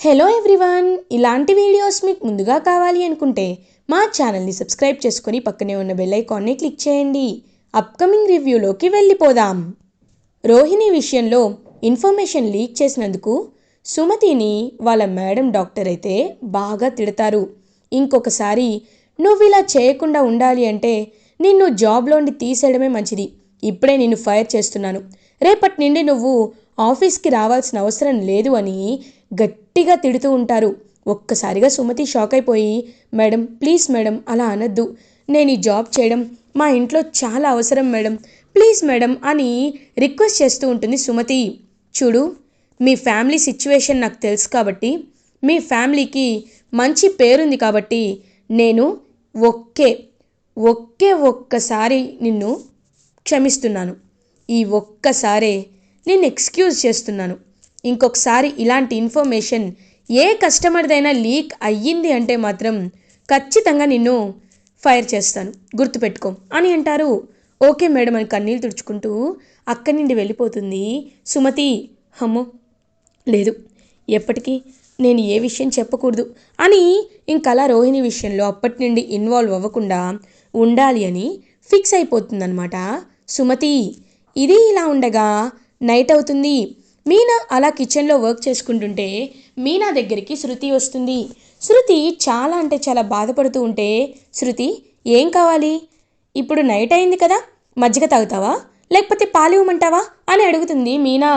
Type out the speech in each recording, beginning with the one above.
Hello everyone ఇలాంటి videos మీకు ముందుగా కావాలి అనుకుంటే మా ఛానల్ని సబ్స్క్రైబ్ చేసుకొని పక్కనే ఉన్న బెల్ ఐకాన్ని క్లిక్ చేయండి. అప్కమింగ్ రివ్యూలోకి వెళ్ళిపోదాం. రోహిణి విషయంలో ఇన్ఫర్మేషన్ లీక్ చేసినందుకు సుమతిని వాళ్ళ మేడం డాక్టర్ అయితే బాగా తిడతారు. ఇంకొకసారి నువ్వు ఇలా చేయకుండా ఉండాలి అంటే నిన్ను జాబ్లోండి తీసేయడమే మంచిది. ఇప్పుడే నిన్ను ఫైర్ చేస్తున్నాను. రేపటి నుండి నువ్వు ఆఫీస్కి రావాల్సిన అవసరం లేదు అని గట్టిగా తిడుతూ ఉంటారు. ఒక్కసారిగా సుమతి షాక్ అయిపోయి మేడం ప్లీజ్ మేడం అలా అనద్దు. నేను ఈ జాబ్ చేయడం మా ఇంట్లో చాలా అవసరం మేడం. ప్లీజ్ మేడం అని రిక్వెస్ట్ చేస్తూ ఉంటుంది సుమతి. చూడు మీ ఫ్యామిలీ సిచ్యువేషన్ నాకు తెలుసు కాబట్టి మీ ఫ్యామిలీకి మంచి పేరుంది కాబట్టి నేను ఒక్కే ఒకే ఒక్కసారి నిన్ను క్షమిస్తున్నాను. ఈ ఒక్కసారే నేను ఎక్స్క్యూజ్ చేస్తున్నాను. ఇంకొకసారి ఇలాంటి ఇన్ఫర్మేషన్ ఏ కస్టమర్దైనా లీక్ అయ్యింది అంటే మాత్రం ఖచ్చితంగా నిన్ను ఫైర్ చేస్తాను. గుర్తుపెట్టుకో అని అంటారు. ఓకే మేడం అని కన్నీళ్ళు తుడుచుకుంటూ అక్కడి నుండి వెళ్ళిపోతుంది సుమతి. హమ్మో లేదు ఎప్పటికీ నేను ఏ విషయం చెప్పకూడదు అని ఇంకలా రోహిణి విషయంలో అప్పటి నుండి ఇన్వాల్వ్ అవ్వకుండా ఉండాలి అని ఫిక్స్ అయిపోతుందన్నమాట. సుమతి ఇది ఇలా ఉండగా నైట్ అవుతుంది. మీనా అలా కిచెన్లో వర్క్ చేసుకుంటుంటే మీనా దగ్గరికి శృతి వస్తుంది. శృతి చాలా అంటే చాలా బాధపడుతూ ఉంటే శృతి ఏం కావాలి? ఇప్పుడు నైట్ అయింది కదా మజ్జిగ తాగుతావా? లేకపోతే పాలు ఇవ్వమంటావా? అని అడుగుతుంది Meena.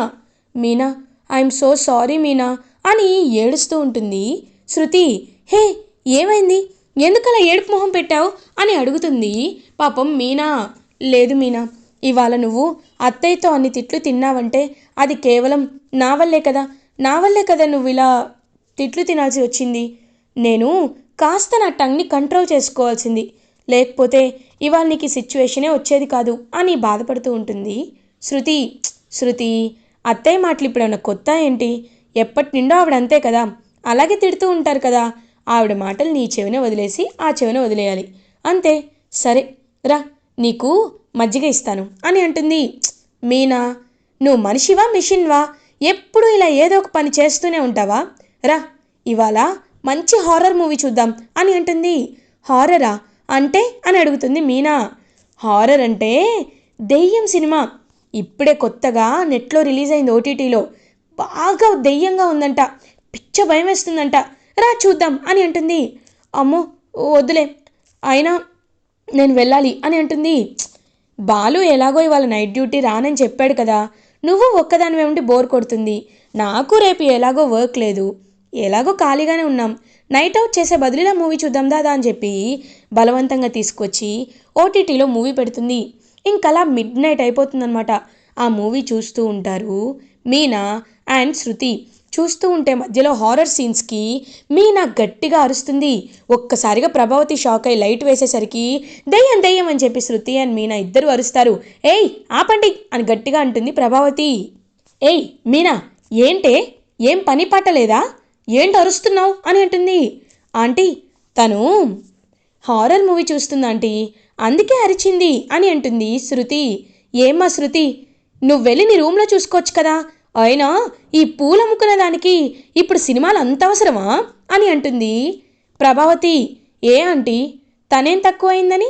Meena I'm so sorry Meena అని ఏడుస్తూ ఉంటుంది శృతి. హే ఏమైంది? ఎందుకలా ఏడుపు మొహం పెట్టావు? అని అడుగుతుంది పాపం మీనా. లేదు మీనా ఇవాళ నువ్వు అత్తయ్యతో అన్ని తిట్లు తిన్నావంటే అది కేవలం నా వల్లే కదా. నా వల్లే కదా నువ్వు ఇలా తిట్లు తినాల్సి వచ్చింది. నేను కాస్త నా టంగ్ని కంట్రోల్ చేసుకోవాల్సింది. లేకపోతే ఇవాళ నీకు ఈ సిచ్యువేషనే వచ్చేది కాదు అని బాధపడుతూ ఉంటుంది. శృతి శృతి అత్తయ్య మాటలు ఇప్పుడు ఏమైనా కొత్త ఏంటి? ఎప్పటి నిండో ఆవిడ అంతే కదా. అలాగే తిడుతూ ఉంటారు కదా. ఆవిడ మాటలు నీ చెవిన వదిలేసి ఆ చెవిన వదిలేయాలి. అంతే. సరే రా. నీకు మజ్జిగ ఇస్తాను. అని అంటుంది. మీనా నువ్వు మనిషివా మిషన్వా? ఎప్పుడు ఇలా ఏదో ఒక పని చేస్తూనే ఉంటావా? రా ఇవాళ మంచి హారర్ మూవీ చూద్దాం అని అంటుంది. హారరా? అంటే? అని అడుగుతుంది మీనా. హారర్ అంటే దెయ్యం సినిమా. ఇప్పుడే కొత్తగా నెట్లో రిలీజ్ అయింది ఓటీటీలో బాగా దెయ్యంగా ఉందంట. పిచ్చ భయం వేస్తుందంట. రా చూద్దాం అని అంటుంది. అమ్మో వద్దులే. అయినా నేను వెళ్ళాలి అని అంటుంది. బాలు ఎలాగో ఇవాళ నైట్ డ్యూటీ రానని చెప్పాడు కదా. నువ్వు ఒక్కదానివే ఉండి బోర్ కొడుతుంది. నాకు రేపు ఎలాగో వర్క్ లేదు. ఎలాగో ఖాళీగానే ఉన్నాం. నైట్ అవుట్ చేసే బదులులా మూవీ చూద్దాం దాదా అని చెప్పి బలవంతంగా తీసుకొచ్చి ఓటీటీలో మూవీ పెడుతుంది. ఇంకలా మిడ్ నైట్ అయిపోతుందనమాట ఆ మూవీ చూస్తూ ఉంటారు మీనా అండ్ శృతి. చూస్తూ ఉంటే మధ్యలో హారర్ సీన్స్కి మీనా గట్టిగా అరుస్తుంది. ఒక్కసారిగా ప్రభావతి షాక్ అయి లైట్ వేసేసరికి దయ్యం దయ్యం అని చెప్పి శృతి అండ్ మీనా ఇద్దరు అరుస్తారు. ఏయ్ ఆపండి అని గట్టిగా అంటుంది ప్రభావతి. ఏయ్ మీనా ఏంటే? ఏం పని పాట లేదా? ఏంటి అరుస్తున్నావు? అని అంటుంది. ఆంటీ తను హారర్ మూవీ చూస్తుంది ఆంటీ. అందుకే అరిచింది అని అంటుంది శృతి. ఏమ్మా శృతి నువ్వు వెళ్ళి నీ రూమ్లో చూసుకోవచ్చు కదా. అయినా ఈ పూలు అమ్ముకునే దానికి ఇప్పుడు సినిమాలు అంత అవసరమా? అని అంటుంది. ప్రభావతి ఏ ఆంటీ? తనేం తక్కువైందని?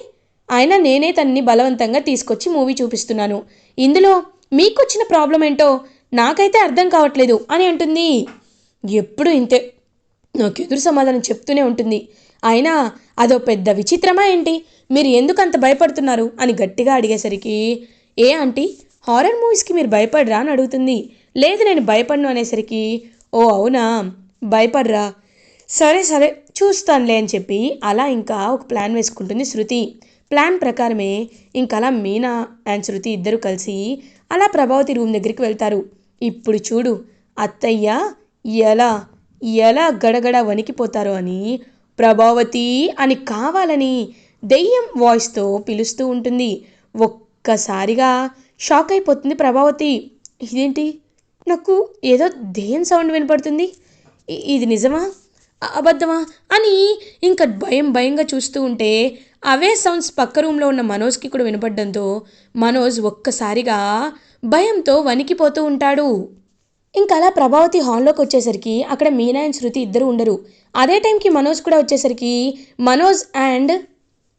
అయినా నేనే తనని బలవంతంగా తీసుకొచ్చి మూవీ చూపిస్తున్నాను. ఇందులో మీకొచ్చిన ప్రాబ్లం ఏంటో నాకైతే అర్థం కావట్లేదు అని అంటుంది. ఎప్పుడు ఇంతే. నాకు ఎదురు సమాధానం చెప్తూనే ఉంటుంది. అయినా అదో పెద్ద విచిత్రమా ఏంటి? మీరు ఎందుకు అంత భయపడుతున్నారు? అని గట్టిగా అడిగేసరికి ఏ ఆంటీ? హారర్ మూవీస్కి మీరు భయపడరా అని అడుగుతుంది. లేదు నేను భయపడను అనేసరికి ఓ అవునా? భయపడరా. సరే సరే చూస్తానులే అని చెప్పి అలా ఇంకా ఒక ప్లాన్ వేసుకుంటుంది శృతి. ప్లాన్ ప్రకారమే ఇంకా అలా మీనా అండ్ శృతి ఇద్దరు కలిసి అలా ప్రభావతి రూమ్ దగ్గరికి వెళ్తారు. ఇప్పుడు చూడు అత్తయ్య ఎలా ఎలా గడగడ వణికిపోతారో అని ప్రభావతి అని కావాలని దెయ్యం వాయిస్తో పిలుస్తూ ఉంటుంది. ఒక్కసారిగా షాక్ అయిపోతుంది ప్రభావతి. ఇదేంటి? నాకు ఏదో దెయ్యం సౌండ్ వినపడుతుంది? ఇది నిజమా? అబద్ధమా? అని ఇంకా భయం భయంగా చూస్తూ ఉంటే అవే సౌండ్స్ పక్క రూమ్లో ఉన్న మనోజ్కి కూడా వినపడడంతో మనోజ్ ఒక్కసారిగా భయంతో వణికిపోతూ ఉంటాడు. ఇంకా అలా ప్రభావతి హాల్లోకి వచ్చేసరికి అక్కడ మీనా అండ్ శృతి ఇద్దరు ఉండరు. అదే టైంకి మనోజ్ కూడా వచ్చేసరికి మనోజ్ అండ్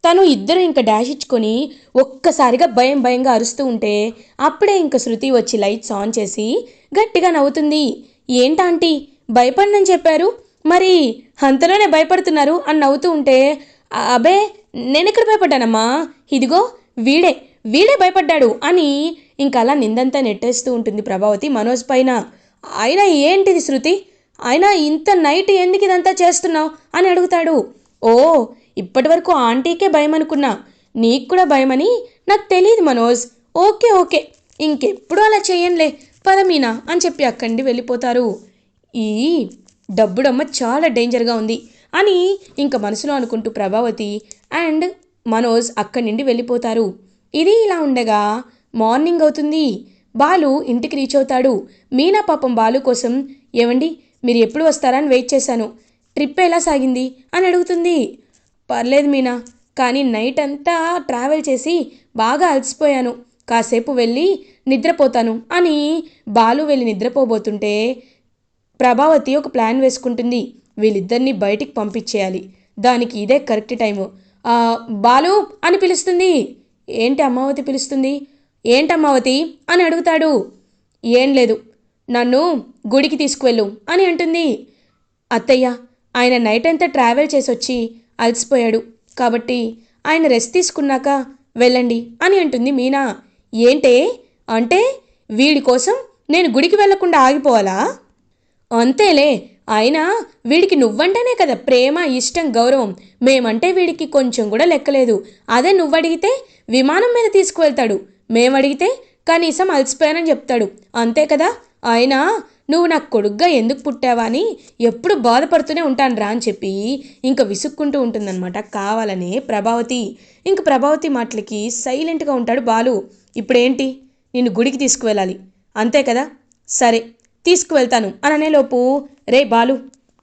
తను ఇద్దరు ఇంకా డాష్ ఇచ్చుకొని ఒక్కసారిగా భయం భయంగా అరుస్తూ ఉంటే అప్పుడే ఇంకా శృతి వచ్చి లైట్స్ ఆన్ చేసి గట్టిగా నవ్వుతుంది. ఏంటాంటీ భయపడనని చెప్పారు? మరి అంతలోనే భయపడుతున్నారు అని నవ్వుతూ ఉంటే అబే నేను ఎక్కడ భయపడ్డానమ్మా? ఇదిగో వీడే వీడే భయపడ్డాడు అని ఇంకా అలా నిందంతా నెట్టేస్తూ ఉంటుంది ప్రభావతి మనోజ్ పైన. అయినా ఏంటిది శృతి? అయినా ఇంత నైట్ ఎందుకు ఇదంతా చేస్తున్నావు? అని అడుగుతాడు. ఓ ఇప్పటి వరకు ఆంటీకే భయం అనుకున్నా నీకు కూడా భయమని నాకు తెలియదు మనోజ్. ఓకే ఓకే ఇంకెప్పుడు అలా చేయంలే పదమీనా అని చెప్పి అక్కడి వెళ్ళిపోతారు. ఈ డబ్బుడమ్మ చాలా డేంజర్గా ఉంది అని ఇంక మనసులో అనుకుంటూ ప్రభావతి అండ్ మనోజ్ అక్కడి నుండి వెళ్ళిపోతారు. ఇది ఇలా ఉండగా మార్నింగ్ అవుతుంది. బాలు ఇంటికి రీచ్ అవుతాడు. మీనా పాపం బాలు కోసం ఏవండి మీరు ఎప్పుడు వస్తారని వెయిట్ చేశాను. ట్రిప్ ఎలా సాగింది అని అడుగుతుంది. పర్లేదు మీనా కానీ నైట్ అంతా ట్రావెల్ చేసి బాగా అలసిపోయాను. కాసేపు వెళ్ళి నిద్రపోతాను అని బాలు వెళ్ళి నిద్రపోబోతుంటే ప్రభావతి ఒక ప్లాన్ వేసుకుంటుంది. వీళ్ళిద్దరిని బయటికి పంపించేయాలి. దానికి ఇదే కరెక్ట్ టైము. బాలు అని పిలుస్తుంది. ఏంటి అమ్మావతి పిలుస్తుంది? ఏంటి అమ్మావతి అని అడుగుతాడు. ఏం లేదు. నన్ను గుడికి తీసుకువెళ్ళు అని అంటుంది. అత్తయ్య ఆయన నైట్ అంతా ట్రావెల్ చేసి వచ్చి అలసిపోయాడు. కాబట్టి ఆయన రెస్ట్ తీసుకున్నాక వెళ్ళండి అని అంటుంది మీనా. ఏంటే? అంటే వీడి కోసం నేను గుడికి వెళ్ళకుండా ఆగిపోవాలా? అంతేలే అయినా వీడికి నువ్వంటేనే కదా ప్రేమ ఇష్టం గౌరవం. మేమంటే వీడికి కొంచెం కూడా లెక్కలేదు. అదే నువ్వడిగితే విమానం మీద తీసుకువెళ్తాడు. మేమడిగితే కనీసం అలసిపోయానని చెప్తాడు. అంతే కదా? అయినా నువ్వు నాకు కొడుగ్గా ఎందుకు పుట్టావా అని ఎప్పుడు బాధపడుతూనే ఉంటాను రా అని చెప్పి ఇంకా విసుక్కుంటూ ఉంటుందన్నమాట. కావాలనే ప్రభావతి. ఇంక ప్రభావతి మాటలకి సైలెంట్గా ఉంటాడు బాలు. ఇప్పుడేంటి? నిన్ను గుడికి తీసుకువెళ్ళాలి. అంతే కదా? సరే తీసుకువెళ్తాను అని అనేలోపు రే బాలు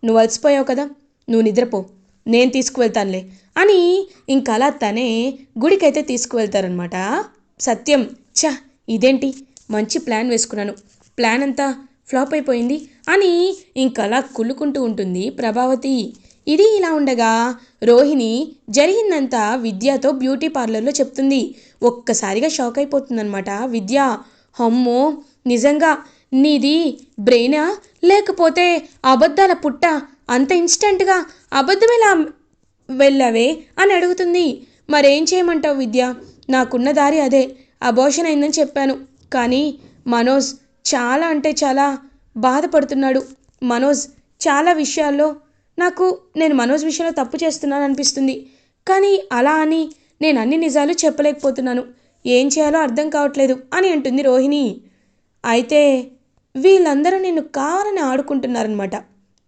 నువ్వు అలసిపోయావు కదా? నువ్వు నిద్రపో. నేను తీసుకువెళ్తానులే అని ఇంకలా తనే గుడికైతే తీసుకువెళ్తారనమాట. సత్యం. ఛ ఇదేంటి? మంచి ప్లాన్ వేసుకున్నాను. ప్లాన్ అంతా ఫ్లాప్ అయిపోయింది అని ఇంకలా కుళ్ళుకుంటూ ఉంటుంది ప్రభావతి. ఇది ఇలా ఉండగా రోహిణి జరిగిందంతా విద్యతో బ్యూటీ పార్లర్లో చెప్తుంది. ఒక్కసారిగా షాక్ అయిపోతుందనమాట విద్య అమ్మో నిజంగా నీది బ్రెయినా? లేకపోతే అబద్ధాల పుట్ట? అంత ఇన్స్టెంట్గా అబద్ధమేలా వెళ్ళావే? అని అడుగుతుంది. మరేం చేయమంటావు విద్య? నాకున్న దారి అదే. అబోషన్ అయిందని చెప్పాను. కానీ మనోజ్ చాలా అంటే చాలా బాధపడుతున్నాడు. మనోజ్ చాలా విషయాల్లో నాకు నేను మనోజ్ విషయంలో తప్పు చేస్తున్నాను అనిపిస్తుంది కానీ అలా అని నేను అన్ని నిజాలు చెప్పలేకపోతున్నాను. ఏం చేయాలో అర్థం కావట్లేదు అని అంటుంది రోహిణి. అయితే వీళ్ళందరూ నిన్ను కావాలని ఆడుకుంటున్నారనమాట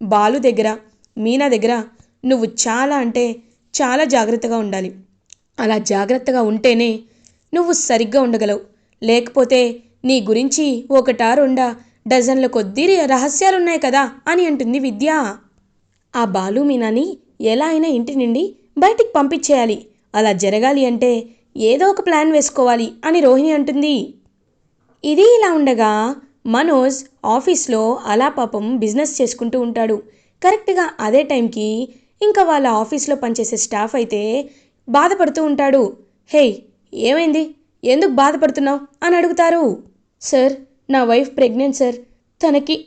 బాలు దగ్గర మీనా దగ్గర నువ్వు చాలా అంటే చాలా జాగ్రత్తగా ఉండాలి. అలా జాగ్రత్తగా ఉంటేనే నువ్వు సరిగ్గా ఉండగలవు. లేకపోతే నీ గురించి ఒకటా రెండా డజన్ల కొద్దీ రహస్యాలున్నాయి కదా అని అంటుంది విద్య. ఆ బాలు మీనాని ఎలా అయినా ఇంటి నుండి బయటికి పంపించేయాలి. అలా జరగాలి అంటే ఏదో ఒక ప్లాన్ వేసుకోవాలి అని రోహిణి అంటుంది. ఇది ఇలా ఉండగా మనోజ్ ఆఫీస్లో అలా పాపం బిజినెస్ చేసుకుంటూ ఉంటాడు. కరెక్ట్గా అదే టైంకి ఇంకా వాళ్ళ ఆఫీస్లో పనిచేసే స్టాఫ్ అయితే బాధపడుతూ ఉంటాడు. హే ఏమైంది? ఎందుకు బాధపడుతున్నావు? అని అడుగుతారు. సార్ నా వైఫ్ ప్రెగ్నెంట్ సార్. తనకి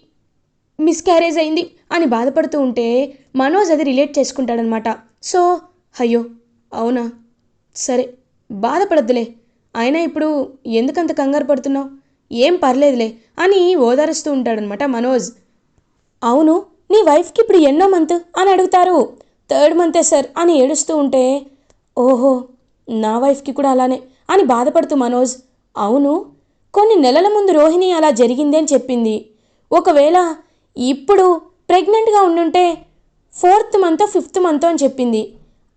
మిస్క్యారేజ్ అయింది అని బాధపడుతూ ఉంటే మనోజ్ అది రిలేట్ చేసుకుంటాడనమాట. సో అయ్యో అవునా? సరే బాధపడద్దులే. అయినా ఇప్పుడు ఎందుకంత కంగారు పడుతున్నావు? ఏం పర్లేదులే అని ఓదారుస్తూ ఉంటాడనమాట మనోజ్. అవును నీ వైఫ్కి ఇప్పుడు ఎన్నో మంత్ అని అడుగుతారు. థర్డ్ మంతే సార్ అని ఏడుస్తూ ఉంటే ఓహో నా వైఫ్కి కూడా అలానే అని బాధపడుతూ మనోజ్. అవును కొన్ని నెలల ముందు రోహిణి అలా జరిగింది అని చెప్పింది. ఒకవేళ ఇప్పుడు ప్రెగ్నెంట్గా ఉండుంటే ఫోర్త్ మంత్ ఫిఫ్త్ మంత్ అని చెప్పింది.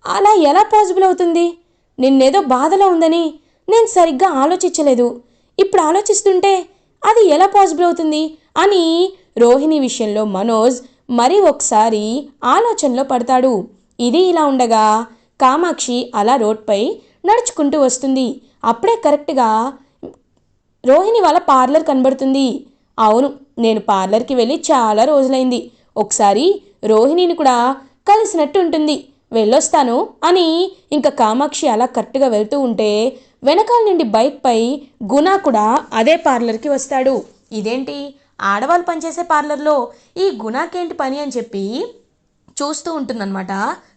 అలా ఎలా పాసిబుల్ అవుతుంది? నిన్నేదో బాధలో ఉందని నేను సరిగ్గా ఆలోచించలేదు. ఇప్పుడు ఆలోచిస్తుంటే అది ఎలా పాసిబుల్ అవుతుంది? అని రోహిణి విషయంలో మనోజ్ మరి ఒకసారి ఆలోచనలో పడతాడు. ఇది ఇలా ఉండగా కామాక్షి అలా రోడ్పై నడుచుకుంటూ వస్తుంది. అప్పుడే కరెక్ట్గా రోహిణి వాళ్ళ పార్లర్ కనబడుతుంది. అవును నేను పార్లర్కి వెళ్ళి చాలా రోజులైంది. ఒకసారి రోహిణిని కూడా కలిసినట్టు ఉంటుంది. వెళ్ళొస్తాను అని ఇంకా కామాక్షి అలా కరెక్ట్గా వెళ్తూ ఉంటే వెనకాల నుండి బైక్పై గుణ కూడా అదే పార్లర్కి వస్తాడు. ఇదేంటి? ఆడవాళ్ళు పనిచేసే పార్లర్లో ఈ గుణాకేంటి పని అని చెప్పి చూస్తూ ఉంటుందన్నమాట.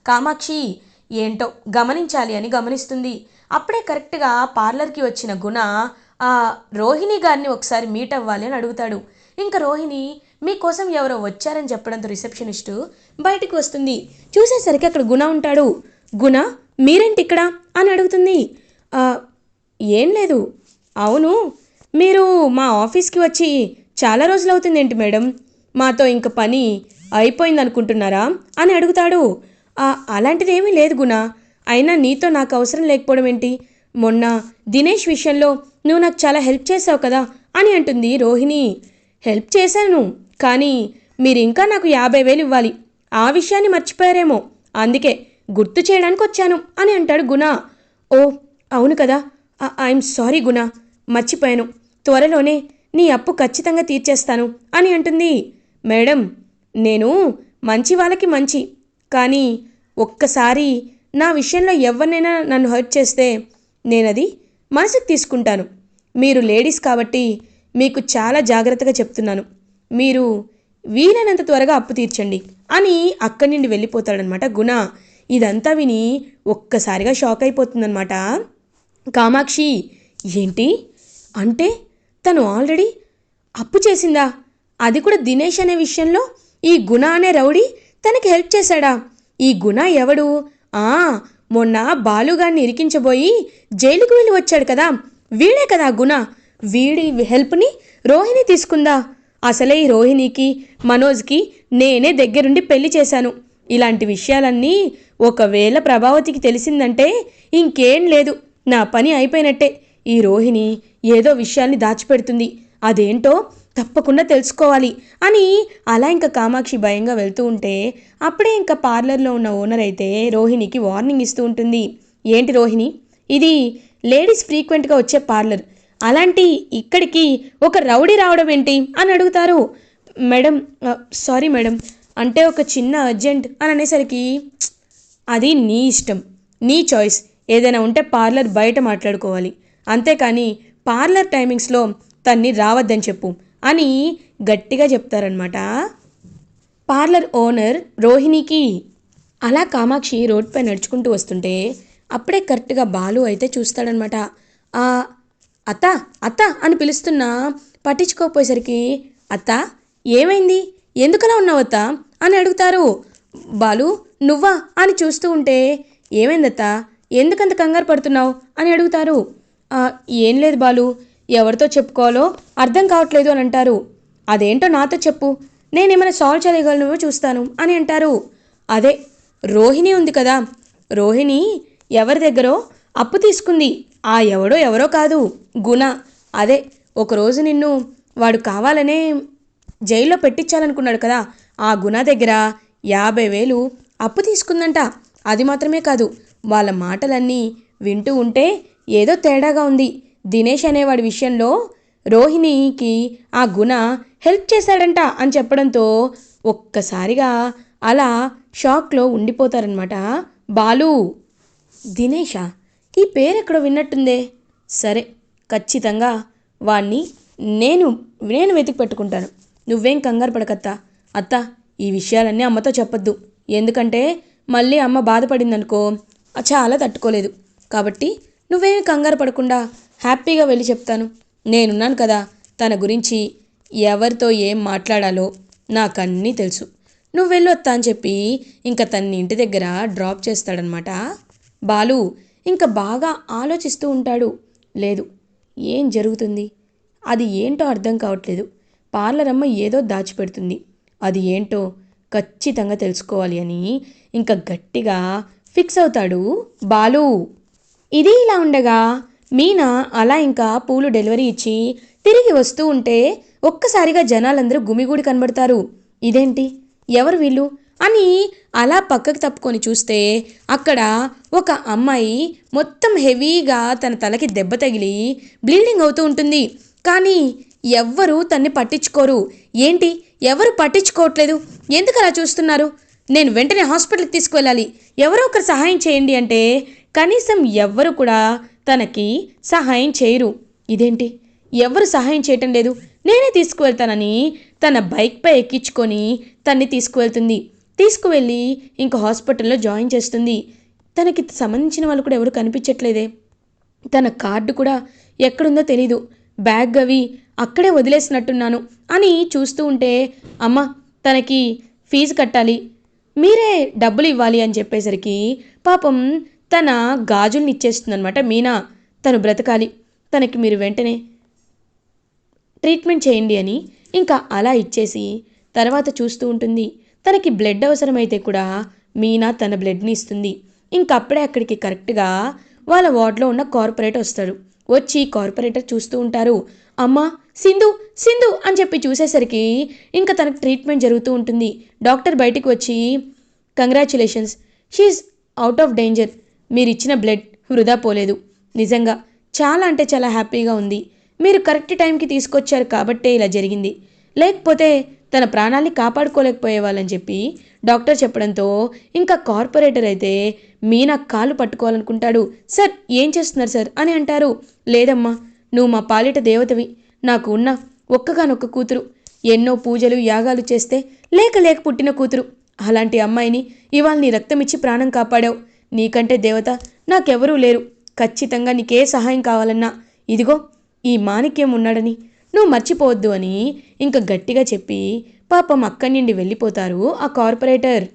కామాక్షి ఏంటో గమనించాలి అని గమనిస్తుంది. అప్పుడే కరెక్ట్గా పార్లర్కి వచ్చిన గుణ ఆ రోహిణి గారిని ఒకసారి మీట్ అవ్వాలి అని అడుగుతాడు. ఇంకా రోహిణి మీకోసం ఎవరో వచ్చారని చెప్పడంతో రిసెప్షనిస్టు బయటికి వస్తుంది. చూసేసరికి అక్కడ గుణ ఉంటాడు. గుణ మీరేంటి ఇక్కడ అని అడుగుతుంది. ఏం లేదు. అవును మీరు మా ఆఫీస్కి వచ్చి చాలా రోజులు అవుతుంది ఏంటి మేడం? మాతో ఇంక పని అయిపోయింది అనుకుంటున్నారా అని అడుగుతాడు. అలాంటిది ఏమీ లేదు గుణ. అయినా నీతో నాకు అవసరం లేకపోవడం ఏంటి? మొన్న దినేష్ విషయంలో నువ్వు నాకు చాలా హెల్ప్ చేసావు కదా? అని అంటుంది రోహిణి. హెల్ప్ చేశాను. కానీ మీరు ఇంకా నాకు యాభై వేలు ఇవ్వాలి. ఆ విషయాన్ని మర్చిపోయారేమో. అందుకే గుర్తు చేయడానికి వచ్చాను అని అంటాడు గుణ. ఓ అవును కదా. ఐఎమ్ సారీ గుణ. మర్చిపోయాను. త్వరలోనే నీ అప్పు ఖచ్చితంగా తీర్చేస్తాను అని అంటుంది. మేడం నేను మంచి వాళ్ళకి మంచి. కానీ ఒక్కసారి నా విషయంలో ఎవరినైనా నన్ను హర్ట్ చేస్తే నేనది మనసుకు తీసుకుంటాను. మీరు లేడీస్ కాబట్టి మీకు చాలా జాగ్రత్తగా చెప్తున్నాను. మీరు వీలైనంత త్వరగా అప్పు తీర్చండి అని అక్కడి నుండి వెళ్ళిపోతాడనమాట గుణ. ఇదంతా విని ఒక్కసారిగా షాక్ అయిపోతుందనమాట కామాక్షి ఏంటి? అంటే తను ఆల్రెడీ అప్పు చేసిందా? అది కూడా దినేష్ అనే విషయంలో ఈ గుణ అనే రౌడీ తనకి హెల్ప్ చేశాడా? ఈ గుణ ఎవడు? ఆ మొన్న బాలుగాన్ని ఇరికించబోయి జైలుకు వెళ్ళి వచ్చాడు కదా. వీడే కదా గుణ. వీడి హెల్ప్ని రోహిణి తీసుకుందా? అసలే ఈ రోహిణికి మనోజ్కి నేనే దగ్గరుండి పెళ్ళి చేశాను. ఇలాంటి విషయాలన్నీ ఒకవేళ ప్రభావతికి తెలిసిందంటే ఇంకేం లేదు. నా పని అయిపోయినట్టే. ఈ రోహిణి ఏదో విషయాన్ని దాచిపెడుతుంది. అదేంటో తప్పకుండా తెలుసుకోవాలి అని అలా ఇంకా కామాక్షి భయంగా వెళ్తూ ఉంటే అప్పుడే ఇంకా పార్లర్లో ఉన్న ఓనర్ అయితే రోహిణికి వార్నింగ్ ఇస్తూ ఉంటుంది. ఏంటి రోహిణి? ఇది లేడీస్ ఫ్రీక్వెంట్గా వచ్చే పార్లర్. అలాంటి ఇక్కడికి ఒక రౌడీ రావడం ఏంటి అని అడుగుతారు. మేడం సారీ మేడం అంటే ఒక చిన్న అర్జెంట్ అని అనేసరికి అది నీ ఇష్టం నీ చాయిస్ ఏదైనా ఉంటే పార్లర్ బయట మాట్లాడుకోవాలి. అంతేకాని పార్లర్ టైమింగ్స్లో తన్ని రావద్దని చెప్పు అని గట్టిగా చెప్తారనమాట పార్లర్ ఓనర్ రోహిణికి అలా కామాక్షి రోడ్పై నడుచుకుంటూ వస్తుంటే అప్పుడే కరెక్ట్గా బాలు అయితే చూస్తాడనమాట ఆ అత్త అత్త అని పిలుస్తున్నా పట్టించుకోకపోయేసరికి అత్త ఏమైంది? ఎందుకలా ఉన్నావు అత్త? అని అడుగుతారు. బాలు నువ్వా? అని చూస్తూ ఉంటే ఏమైందత్త? ఎందుకంత కంగారు పడుతున్నావు? అని అడుగుతారు. ఏం లేదు బాలు ఎవరితో చెప్పుకోవాలో అర్థం కావట్లేదు అని అంటారు. అదేంటో నాతో చెప్పు. నేనేమైనా సాల్వ్ చేయగలను చూస్తాను అని అంటారు. అదే రోహిణి ఉంది కదా. రోహిణి ఎవరి దగ్గరో అప్పు తీసుకుంది. ఆ ఎవడో ఎవరో కాదు గుణ. అదే ఒకరోజు నిన్ను వాడు కావాలనే జైల్లో పెట్టించాలనుకున్నాడు కదా. ఆ గుణ దగ్గర యాభై వేలు అప్పు తీసుకుందంట. అది మాత్రమే కాదు వాళ్ళ మాటలన్నీ వింటూ ఉంటే ఏదో తేడాగా ఉంది. దినేష్ అనేవాడి విషయంలో రోహిణికి ఆ గుణ హెల్ప్ చేశాడంట అని చెప్పడంతో ఒక్కసారిగా అలా షాక్లో ఉండిపోతారనమాట బాలు. దినేషా ఈ పేరెక్కడో విన్నట్టుందే? సరే ఖచ్చితంగా వాణ్ణి నేను నేను వెతికి పెట్టుకుంటాను. నువ్వేం కంగారు పడకత్తా. అత్త ఈ విషయాలన్నీ అమ్మతో చెప్పొద్దు. ఎందుకంటే మళ్ళీ అమ్మ బాధపడిందనుకో చాలా తట్టుకోలేదు. కాబట్టి నువ్వేమి కంగారు పడకుండా హ్యాపీగా వెళ్ళి చెప్తాను. నేనున్నాను కదా తన గురించి ఎవరితో ఏం మాట్లాడాలో నాకన్నీ తెలుసు. నువ్వు వెళ్ళొత్తా అని చెప్పి ఇంకా తన్ని ఇంటి దగ్గర డ్రాప్ చేస్తాడనమాట. బాలు ఇంకా బాగా ఆలోచిస్తూ ఉంటాడు. లేదు ఏం జరుగుతుంది? అది ఏంటో అర్థం కావట్లేదు. పార్లర్ అమ్మ ఏదో దాచిపెడుతుంది. అది ఏంటో ఖచ్చితంగా తెలుసుకోవాలి అని ఇంకా గట్టిగా ఫిక్స్ అవుతాడు బాలు. ఇది ఇలా ఉండగా మీనా అలా ఇంకా పూలు డెలివరీ ఇచ్చి తిరిగి వస్తూ ఉంటే ఒక్కసారిగా జనాలందరూ గుమిగూడి కనబడతారు. ఇదేంటి? ఎవరు వీళ్ళు? అని అలా పక్కకు తప్పుకొని చూస్తే అక్కడ ఒక అమ్మాయి మొత్తం హెవీగా తన తలకి దెబ్బ తగిలి బ్లీడింగ్ అవుతూ ఉంటుంది. కానీ ఎవ్వరూ తన్ని పట్టించుకోరు. ఏంటి? ఎవరు పట్టించుకోవట్లేదు? ఎందుకు అలా చూస్తున్నారు? నేను వెంటనే హాస్పిటల్కి తీసుకువెళ్ళాలి. ఎవరో ఒకరు సహాయం చేయండి అంటే కనీసం ఎవ్వరు కూడా తనకి సహాయం చేయరు. ఇదేంటి? ఎవరు సహాయం చేయటం లేదు. నేనే తీసుకువెళ్తానని తన బైక్పై ఎక్కించుకొని తన్ని తీసుకువెళ్తుంది. తీసుకువెళ్ళి ఇంక హాస్పిటల్లో జాయిన్ చేస్తుంది. తనకి సంబంధించిన వాళ్ళు కూడా ఎవరు కనిపించట్లేదే. తన కార్డు కూడా ఎక్కడుందో తెలీదు. బ్యాగ్ అవి అక్కడే వదిలేసినట్టున్నాను అని చూస్తూ ఉంటే అమ్మ తనకి ఫీజు కట్టాలి. మీరే డబ్బులు ఇవ్వాలి అని చెప్పేసరికి పాపం తన గాజుల్ని ఇచ్చేస్తుందనమాట మీనా. తను బ్రతకాలి. తనకి మీరు వెంటనే ట్రీట్మెంట్ చేయండి అని ఇంకా అలా ఇచ్చేసి తర్వాత చూస్తూ ఉంటుంది. తనకి బ్లడ్ అవసరమైతే కూడా మీనా తన బ్లడ్ని ఇస్తుంది. ఇంకప్పుడే అక్కడికి కరెక్ట్గా వాళ్ళ వార్డ్లో ఉన్న కార్పొరేటర్ వస్తాడు. వచ్చి కార్పొరేటర్ చూస్తూ ఉంటారు. అమ్మా సింధు సింధు అని చెప్పి చూసేసరికి ఇంకా తనకు ట్రీట్మెంట్ జరుగుతూ ఉంటుంది. డాక్టర్ బయటికి వచ్చి congratulations she's out of danger. మీరు ఇచ్చిన బ్లడ్ వృధా పోలేదు. నిజంగా చాలా అంటే చాలా హ్యాపీగా ఉంది. మీరు కరెక్ట్ టైంకి తీసుకొచ్చారు కాబట్టే ఇలా జరిగింది. లేకపోతే తన ప్రాణాల్ని కాపాడుకోలేకపోయేవాళ్ళని చెప్పి డాక్టర్ చెప్పడంతో ఇంకా కార్పొరేటర్ అయితే మీనా కాలు పట్టుకోవాలనుకుంటాడు. సార్ ఏం చేస్తున్నారు సార్? అని అంటారు. లేదమ్మా నువ్వు మా పాలిట దేవతవి. నాకు ఉన్న ఒక్కగానొక్క కూతురు. ఎన్నో పూజలు యాగాలు చేస్తే లేక లేక పుట్టిన కూతురు. అలాంటి అమ్మాయిని ఇవాళ నీ రక్తమిచ్చి ప్రాణం కాపాడావు. నీకంటే దేవత నాకెవరూ లేరు. ఖచ్చితంగా నీకే సహాయం కావాలన్నా. ఇదిగో ఈ మాణిక్యం ఉన్నాడని నువ్వు మర్చిపోవద్దు అని ఇంకా గట్టిగా చెప్పి పాపం అక్కడి నుండి వెళ్ళిపోతారు ఆ కార్పొరేటర్.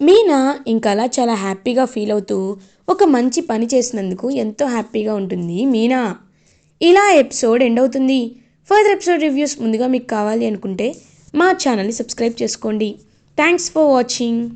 మీనా ఇంకలా అలా చాలా హ్యాపీగా ఫీల్ అవుతూ ఒక మంచి పని చేసినందుకు ఎంతో హ్యాపీగా ఉంటుంది మీనా. ఇలా ఎపిసోడ్ ఎండ్ అవుతుంది. ఫర్దర్ ఎపిసోడ్ రివ్యూస్ ముందుగా మీకు కావాలి అనుకుంటే మా ఛానల్ని సబ్స్క్రైబ్ చేసుకోండి. Thanks for watching.